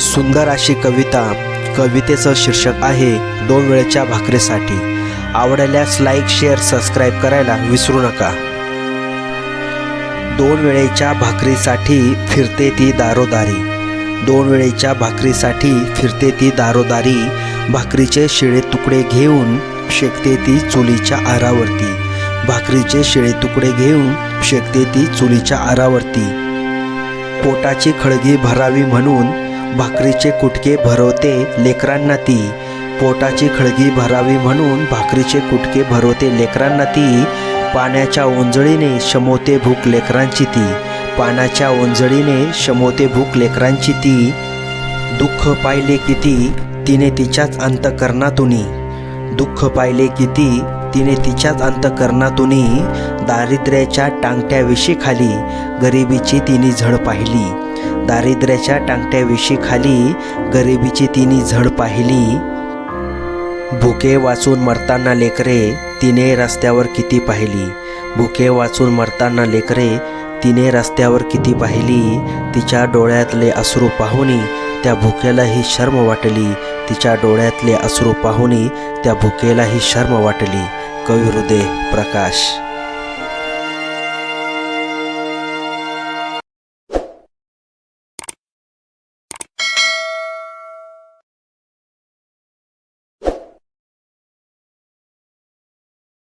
सुंदर अशी कविता कवितेचं शीर्षक आहे दोन वेळेच्या भाकरीसाठी. आवडल्यास लाईक शेअर सबस्क्राईब करायला विसरू नका. दोन वेळेच्या भाकरीसाठी फिरते ती दारोदारी. दोन वेळेच्या भाकरीसाठी फिरते ती दारोदारी. भाकरीचे शिळे तुकडे घेऊन शेकते ती चुलीच्या आरावरती. भाकरीचे शिळे तुकडे घेऊन शेकते ती चुलीच्या आरावरती. पोटाची खळगी भरावी म्हणून भाकरीचे कुटके भरवते लेकरांना ती. पोटाची खळगी भरावी म्हणून भाकरीचे कुटके भरवते लेकरांना ती. पाण्याच्या ओंजळीने शमवते भूक लेकरांची ती. पाण्याच्या ओंजळीने शमवते भूक लेकरांची ती. दुःख पाहिले किती तिने तिच्याच अंतकरणातून. दुःख पाहिले किती तिने तिच्याच अंतकरणातून. दारिद्र्याच्या टांगट्या विशीखाली गरिबीची तिने झळ पाहिली. दारिद्र्याच्या टांगट्या खाली गरिबीची तिने झड पाहिली. भुके वाचून मरताना लेकरे तिने रस्त्यावर किती पाहिली? भुके वाचून मरताना लेकरे तिने रस्त्यावर किती पाहिली? तिच्या डोळ्यातले अश्रू पाहुनी त्या भुकेलाही शर्म वाटली. तिच्या डोळ्यातले अश्रू पाहुनी त्या भुकेलाही शर्म वाटली. कवी हृदय प्रकाश.